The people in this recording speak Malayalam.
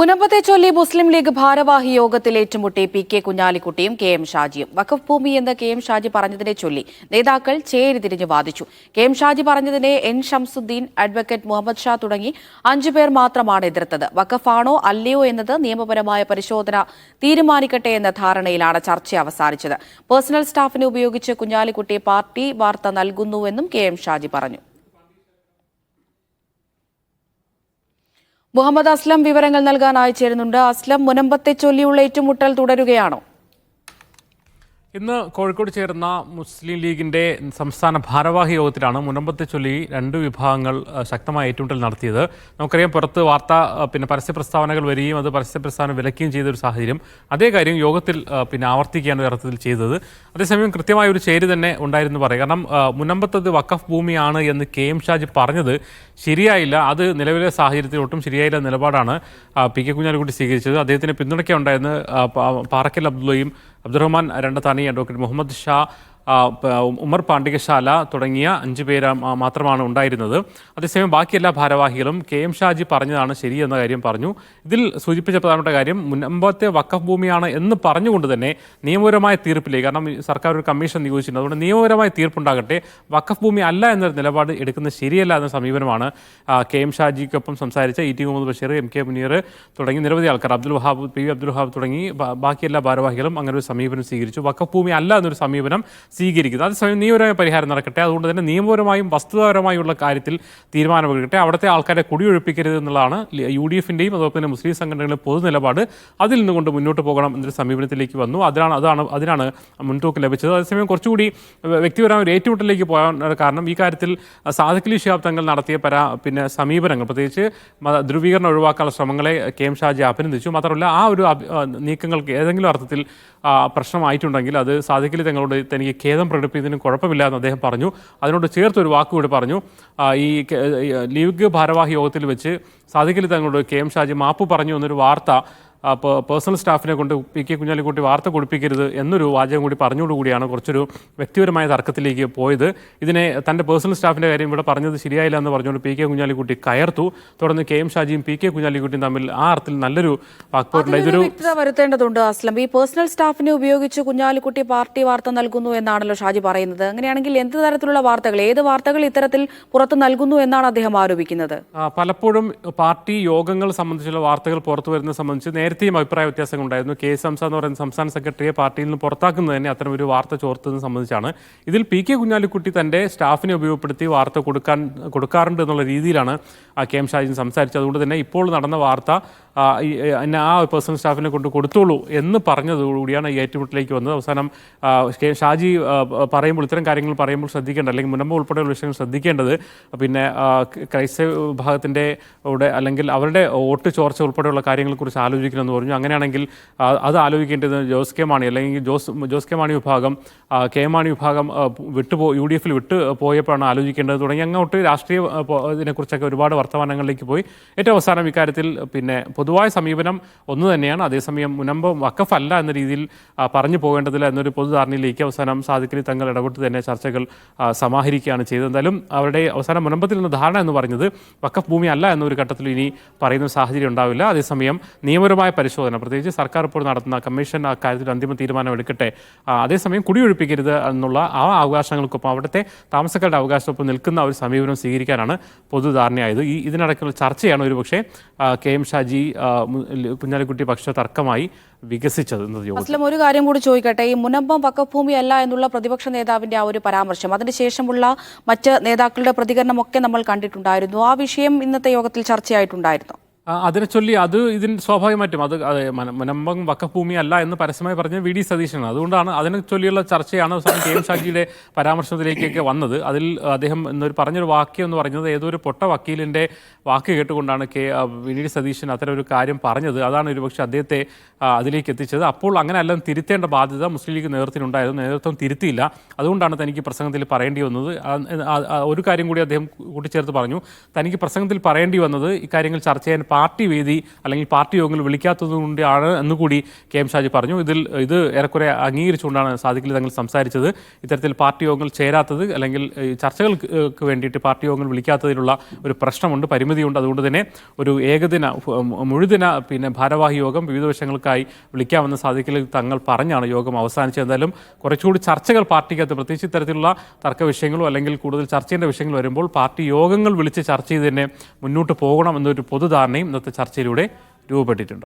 മുനമ്പത്തെ ചൊല്ലി മുസ്ലിം ലീഗ് ഭാരവാഹി യോഗത്തിൽ ഏറ്റുമുട്ടി പി കെ കുഞ്ഞാലിക്കുട്ടിയും കെ എം ഷാജിയും. വഖഫ് ഭൂമി എന്ന് കെ എം ഷാജി പറഞ്ഞതിനെ ചൊല്ലി നേതാക്കൾ ചേരി തിരിഞ്ഞു വാദിച്ചു. കെ എം ഷാജി പറഞ്ഞതിനെ എൻ ഷംസുദ്ദീൻ അഡ്വക്കേറ്റ് മുഹമ്മദ് ഷാ തുടങ്ങി അഞ്ചുപേർ മാത്രമാണ് എതിർത്തത്. വഖഫാണോ അല്ലയോ എന്നത് നിയമപരമായ പരിശോധന തീരുമാനിക്കട്ടെ എന്ന ധാരണയിലാണ് ചർച്ച അവസാനിച്ചത്. പേഴ്സണൽ സ്റ്റാഫിനെ ഉപയോഗിച്ച് കുഞ്ഞാലിക്കുട്ടി പാർട്ടി വാർത്ത നൽകുന്നുവെന്നും കെ എം ഷാജി പറഞ്ഞു. മുഹമ്മദ് അസ്ലം വിവരങ്ങൾ നൽകാനായി ചേരുന്നുണ്ട്. അസ്ലം മുനമ്പത്തെ ചൊല്ലിയുള്ള ഏറ്റുമുട്ടൽ തുടരുകയാണോ. ഇന്ന് കോഴിക്കോട് ചേർന്ന മുസ്ലിം ലീഗിന്റെ സംസ്ഥാന ഭാരവാഹി യോഗത്തിലാണ് മുനമ്പത്തെ ചൊല്ലി രണ്ട് വിഭാഗങ്ങൾ ശക്തമായ ഏറ്റുമുട്ടൽ നടത്തിയത്. നമുക്കറിയാം പുറത്ത് വാർത്ത പിന്നെ പരസ്യ പ്രസ്താവനകൾ വരികയും അത് പരസ്യ പ്രസ്താവന വിലക്കുകയും ചെയ്ത ഒരു സാഹചര്യം. അതേ കാര്യം യോഗത്തിൽ പിന്നെ ആവർത്തിക്കുകയാണ് ഒരർത്ഥത്തിൽ ചെയ്തത്. അതേസമയം കൃത്യമായ ഒരു ചേരി തന്നെ ഉണ്ടായിരുന്നു പറയാം. കാരണം മുനമ്പത്തത് വഖഫ് ഭൂമിയാണ് എന്ന് കെ എം ഷാജി പറഞ്ഞത്. ശരിയായില്ല. അത് നിലവിലെ സാഹചര്യത്തിൽ ഒട്ടും ശരിയായില്ല നിലപാടാണ് പി കെ കുഞ്ഞാലിക്കുട്ടി സ്വീകരിച്ചത്. അദ്ദേഹത്തിന് പിന്തുണയ്ക്കുണ്ടായിരുന്നു പാറക്കൽ അബ്ദുള്ളയും അബ്ദുറഹ്മാൻ രണ്ടത്താണി അഡ്വക്കേറ്റ് മുഹമ്മദ് ഷാ ഉമർ പാണ്ഡികശാല തുടങ്ങിയ അഞ്ച് പേര് മാത്രമാണ് ഉണ്ടായിരുന്നത്. അതേസമയം ബാക്കി എല്ലാ ഭാരവാഹികളും കെ എം ഷാജി പറഞ്ഞതാണ് ശരിയെന്ന കാര്യം പറഞ്ഞു. ഇതിൽ സൂചിപ്പിച്ച പ്രധാനപ്പെട്ട കാര്യം മുൻപത്തെ വക്കഫ് ഭൂമിയാണ് എന്ന് പറഞ്ഞുകൊണ്ട് തന്നെ നിയമപരമായ തീർപ്പിലേക്ക് കാരണം സർക്കാർ ഒരു കമ്മീഷൻ നിയോഗിച്ചിട്ടുണ്ട്. അതുകൊണ്ട് നിയമപരമായ തീർപ്പുണ്ടാകട്ടെ വക്കഫ് ഭൂമി അല്ല എന്നൊരു നിലപാട് എടുക്കുന്നത് ശരിയല്ല എന്ന സമീപനമാണ് കെ എം ഷാജിക്കൊപ്പം സംസാരിച്ച E T Muhammad Basheer M K Muneer തുടങ്ങി നിരവധി ആൾക്കാർ. അബ്ദുൽ വഹാബ് പി വി അബ്ദുൽ വഹാബ് തുടങ്ങി ബാക്കി എല്ലാ ഭാരവാഹികളും അങ്ങനെ ഒരു സമീപനം സ്വീകരിച്ചു. വക്കഫ് ഭൂമി അല്ല എന്നൊരു സമീപനം സ്വീകരിക്കുന്നു അതേസമയം നിയമപരമായ പരിഹാരം നടക്കട്ടെ. അതുകൊണ്ട് തന്നെ നിയമപരമായും വസ്തുതാപരമായുള്ള കാര്യത്തിൽ തീരുമാനമെടുക്കട്ടെ അവിടുത്തെ ആൾക്കാരെ കുടിയൊഴിപ്പിക്കരുത് എന്നുള്ളതാണ് യു ഡി എഫിന്റെയും അതുപോലെ തന്നെ മുസ്ലിം സംഘടനകളുടെ പൊതു നിലപാട്. അതിൽ നിന്നുകൊണ്ട് മുന്നോട്ട് പോകണം എന്നൊരു സമീപനത്തിലേക്ക് വന്നു. അതിനാണ് അതാണ് അതിനാണ് മുൻതൂക്കം ലഭിച്ചത്. അതേസമയം കുറച്ചുകൂടി വ്യക്തിപരമായ ഒരു ഏറ്റുമുട്ടലിലേക്ക് പോകാൻ കാരണം ഈ കാര്യത്തിൽ സാധിക്കലി ഷിഹാബ് തങ്ങൾ നടത്തിയ പരാ പിന്നെ സമീപനങ്ങൾ. പ്രത്യേകിച്ച് ധ്രുവീകരണം ഒഴിവാക്കാനുള്ള ശ്രമങ്ങളെ കെ എം ഷാജി അഭിനന്ദിച്ചു. മാത്രമല്ല ആ ഒരു നീക്കങ്ങൾക്ക് ഏതെങ്കിലും അർത്ഥത്തിൽ പ്രശ്നമായിട്ടുണ്ടെങ്കിൽ അത് സാധിക്കലി തങ്ങളോട് തനിക്ക് ഖേദം പ്രകടിപ്പിക്കുന്നതിന് കുഴപ്പമില്ല എന്ന് അദ്ദേഹം പറഞ്ഞു. അതിനോട് ചേർത്ത് ഒരു വാക്കുകൂടി പറഞ്ഞു. ഈ ലീഗ് ഭാരവാഹി യോഗത്തിൽ വെച്ച് സാധിക്കില്ല തങ്ങളോട് കെ എം ഷാജി മാപ്പ് പറഞ്ഞു എന്നൊരു വാർത്ത പേഴ്സണൽ സ്റ്റാഫിനെ കൊണ്ട് പി കെ കുഞ്ഞാലിക്കുട്ടി വാർത്ത കൊടുപ്പിക്കരുത് എന്നൊരു വാചകം കൂടി പറഞ്ഞോടുകൂടിയാണ് കുറച്ചൊരു വ്യക്തിപരമായ തർക്കത്തിലേക്ക് പോയത്. ഇതിനെ തന്റെ പേഴ്സണൽ സ്റ്റാഫിന്റെ കാര്യം ഇവിടെ പറഞ്ഞത് ശരിയായില്ല എന്ന് പറഞ്ഞുകൊണ്ട് പി കെ കുഞ്ഞാലിക്കുട്ടി കയർത്തു. തുടർന്ന് കെ എം ഷാജിയും പി കെ കുഞ്ഞാലിക്കുട്ടിയും തമ്മിൽ ആ അർത്ഥത്തിൽ നല്ലൊരു ഇതൊരു വരുത്തേണ്ടതുണ്ട് അസ്ലം. ഈ പേഴ്സണൽ സ്റ്റാഫിനെ ഉപയോഗിച്ച് കുഞ്ഞാലിക്കുട്ടി പാർട്ടി വാർത്ത നൽകുന്നു എന്നാണല്ലോ ഷാജി പറയുന്നത്. അങ്ങനെയാണെങ്കിൽ എന്ത് തരത്തിലുള്ള വാർത്തകൾ ഏത് വാർത്തകൾ ഇത്തരത്തിൽ പുറത്തു നൽകുന്നു എന്നാണ് അദ്ദേഹം ആരോപിക്കുന്നത്? പലപ്പോഴും പാർട്ടി യോഗങ്ങൾ സംബന്ധിച്ചുള്ള വാർത്തകൾ പുറത്തു വരുന്നത് സംബന്ധിച്ച് നേരത്തെയും അഭിപ്രായ വ്യത്യാസങ്ങൾ ഉണ്ടായിരുന്നു. കെ എസ് ഹംസ എന്ന് പറയുന്ന സംസ്ഥാന സെക്രട്ടറിയെ പാർട്ടിയിൽ നിന്ന് പുറത്താക്കുന്നത് തന്നെ അത്തരം ഒരു വാർത്ത ചോർത്തത് സംബന്ധിച്ചാണ്. ഇതിൽ പി കെ കുഞ്ഞാലിക്കുട്ടി തന്റെ സ്റ്റാഫിനെ ഉപയോഗപ്പെടുത്തി വാർത്ത കൊടുക്കാൻ കൊടുക്കാറുണ്ട് എന്നുള്ള രീതിയിലാണ് കെ എം ഷാജിൻ സംസാരിച്ചത്. അതുകൊണ്ട് തന്നെ ഇപ്പോൾ നടന്ന വാർത്ത ആ, പേഴ്സണൽ സ്റ്റാഫിനെ കൊണ്ട് കൊടുത്തോളൂ എന്ന് പറഞ്ഞതോടുകൂടിയാണ് ഈ ഏറ്റുമുട്ടലിലേക്ക് വന്നത്. അവസാനം ഷാജി പറയുമ്പോൾ ഇത്തരം കാര്യങ്ങൾ പറയുമ്പോൾ ശ്രദ്ധിക്കേണ്ട അല്ലെങ്കിൽ മുനമ്പ് ഉൾപ്പെടെയുള്ള വിഷയങ്ങൾ ശ്രദ്ധിക്കേണ്ടത് പിന്നെ ക്രൈസ്തവ വിഭാഗത്തിന്റെ അല്ലെങ്കിൽ അവരുടെ വോട്ട് ചോർച്ച ഉൾപ്പെടെയുള്ള കാര്യങ്ങളെക്കുറിച്ച് ആലോചിക്കണമെന്ന് പറഞ്ഞു. അങ്ങനെയാണെങ്കിൽ അത് ആലോചിക്കേണ്ടത് ജോസ് കെ മാണി അല്ലെങ്കിൽ ജോസ് ജോസ് കെ മാണി വിഭാഗം കെ മാണി വിഭാഗം വിട്ടുപോ യു ഡി എഫിൽ വിട്ട് പോയപ്പോഴാണ് ആലോചിക്കേണ്ടത് തുടങ്ങി. അങ്ങോട്ട് രാഷ്ട്രീയ ഇതിനെക്കുറിച്ചൊക്കെ ഒരുപാട് വർത്തമാനങ്ങളിലേക്ക് പോയി. ഏറ്റവും അവസാനം ഇക്കാര്യത്തിൽ പിന്നെ പൊതുവായ സമീപനം ഒന്ന് തന്നെയാണ്. അതേസമയം മുനമ്പ് വക്കഫ് അല്ല എന്ന രീതിയിൽ പറഞ്ഞു പോകേണ്ടതില്ല എന്നൊരു പൊതുധാരണയിലേക്ക് അവസാനം സാധിക്കലി തങ്ങൾ ഇടപെട്ട് തന്നെ ചർച്ചകൾ സമാഹരിക്കുകയാണ് ചെയ്തത്. എന്തായാലും അവരുടെ അവസാനം മുനമ്പത്തിൽ നിന്ന് ധാരണ എന്ന് പറഞ്ഞത് വക്കഫ് ഭൂമി അല്ല എന്നൊരു ഘട്ടത്തിൽ ഇനി പറയുന്ന സാഹചര്യം ഉണ്ടാവില്ല. അതേസമയം നിയമപരമായ പരിശോധന. പ്രത്യേകിച്ച് സർക്കാർ ഇപ്പോൾ നടത്തുന്ന കമ്മീഷൻ ആ കാര്യത്തിൽ അന്തിമ തീരുമാനം എടുക്കട്ടെ. അതേസമയം കുടിയൊഴിപ്പിക്കരുത് എന്നുള്ള ആ അവകാശങ്ങൾക്കൊപ്പം അവിടുത്തെ താമസക്കാരുടെ അവകാശത്തൊപ്പം നിൽക്കുന്ന ഒരു സമീപനം സ്വീകരിക്കാനാണ് പൊതുധാരണയായത്. ഈ ഇതിനടക്കുള്ള ചർച്ചയാണ് ഒരുപക്ഷെ കെ എം ഷാജി കുഞ്ഞാലിക്കുട്ടി പക്ഷ തർക്കമായി വികസിച്ചത് അസ്ലം ഒരു കാര്യം കൂടി ചോദിക്കട്ടെ. ഈ മുനമ്പം വക്കഭൂമി അല്ല എന്നുള്ള പ്രതിപക്ഷ നേതാവിന്റെ ആ ഒരു പരാമർശം അതിനുശേഷമുള്ള മറ്റ് നേതാക്കളുടെ പ്രതികരണമൊക്കെ നമ്മൾ കണ്ടിട്ടുണ്ടായിരുന്നു. ആ വിഷയം ഇന്നത്തെ യോഗത്തിൽ ചർച്ചയായിട്ടുണ്ടായിരുന്നു. അതിനെ ചൊല്ലി അത് ഇതിന് സ്വാഭാവികമായിട്ടും അത് മനമ്പം വക്കഭൂമി അല്ല എന്ന് പരസ്യമായി പറഞ്ഞ വി ഡി സതീശനാണ്. അതുകൊണ്ടാണ് അതിനെ ചൊല്ലിയുള്ള ചർച്ചയാണ് അവസാനം കെ എം ഷാജിയുടെ പരാമർശത്തിലേക്കൊക്കെ വന്നത്. അതിൽ അദ്ദേഹം എന്നൊരു പറഞ്ഞൊരു വാക്യം എന്ന് പറയുന്നത് ഏതോ ഒരു പൊട്ട വക്കീലിന്റെ വാക്ക് കേട്ടുകൊണ്ടാണ് കെ വി ഡി സതീശൻ അത്തരം ഒരു കാര്യം പറഞ്ഞത്. അതാണ് ഒരുപക്ഷെ അദ്ദേഹത്തെ അതിലേക്ക് എത്തിച്ചത്. അപ്പോൾ അങ്ങനെ എല്ലാം തിരുത്തേണ്ട ബാധ്യത മുസ്ലിം ലീഗ് നേതൃത്വത്തിനുണ്ടായിരുന്നു നേതൃത്വം തിരുത്തിയില്ല. അതുകൊണ്ടാണ് തനിക്ക് പ്രസംഗത്തിൽ പറയേണ്ടി വന്നത്. ഒരു കാര്യം കൂടി അദ്ദേഹം കൂട്ടിച്ചേർത്ത് പറഞ്ഞു. തനിക്ക് പ്രസംഗത്തിൽ പറയേണ്ടി വന്നത് ഇക്കാര്യങ്ങൾ ചർച്ച ചെയ്യാൻ പാർട്ടി വേദി അല്ലെങ്കിൽ പാർട്ടി യോഗങ്ങൾ വിളിക്കാത്തതുകൊണ്ടാണ് എന്നുകൂടി കെ എം ഷാജി പറഞ്ഞു. ഇതിൽ ഇത് ഏറെക്കുറെ അംഗീകരിച്ചുകൊണ്ടാണ് സാധിക്കൽ തങ്ങൾ സംസാരിച്ചത്. ഇത്തരത്തിൽ പാർട്ടി യോഗങ്ങൾ ചേരാത്തത് അല്ലെങ്കിൽ ചർച്ചകൾക്ക് വേണ്ടിയിട്ട് പാർട്ടി യോഗങ്ങൾ വിളിക്കാത്തതിലുള്ള ഒരു പ്രശ്നമുണ്ട് പരിമിതിയുണ്ട്. അതുകൊണ്ട് തന്നെ ഒരു ഏകദിന മുഴുദിന പിന്നെ ഭാരവാഹി യോഗം വിവിധ വിഷയങ്ങൾക്കായി വിളിക്കാമെന്ന് സാധിക്കൽ തങ്ങൾ പറഞ്ഞാണ് യോഗം അവസാനിച്ചത്. എന്തായാലും കുറച്ചുകൂടി ചർച്ചകൾ പാർട്ടിക്കകത്ത് പ്രത്യേകിച്ച് ഇത്തരത്തിലുള്ള തർക്ക വിഷയങ്ങളോ അല്ലെങ്കിൽ കൂടുതൽ ചർച്ചയുടെ വിഷയങ്ങൾ വരുമ്പോൾ പാർട്ടി യോഗങ്ങൾ വിളിച്ച് ചർച്ച ചെയ്ത് തന്നെ മുന്നോട്ട് പോകണം എന്നൊരു പൊതുധാരണയും ഇന്നത്തെ ചർച്ചയിലൂടെ രൂപപ്പെട്ടിട്ടുണ്ട്.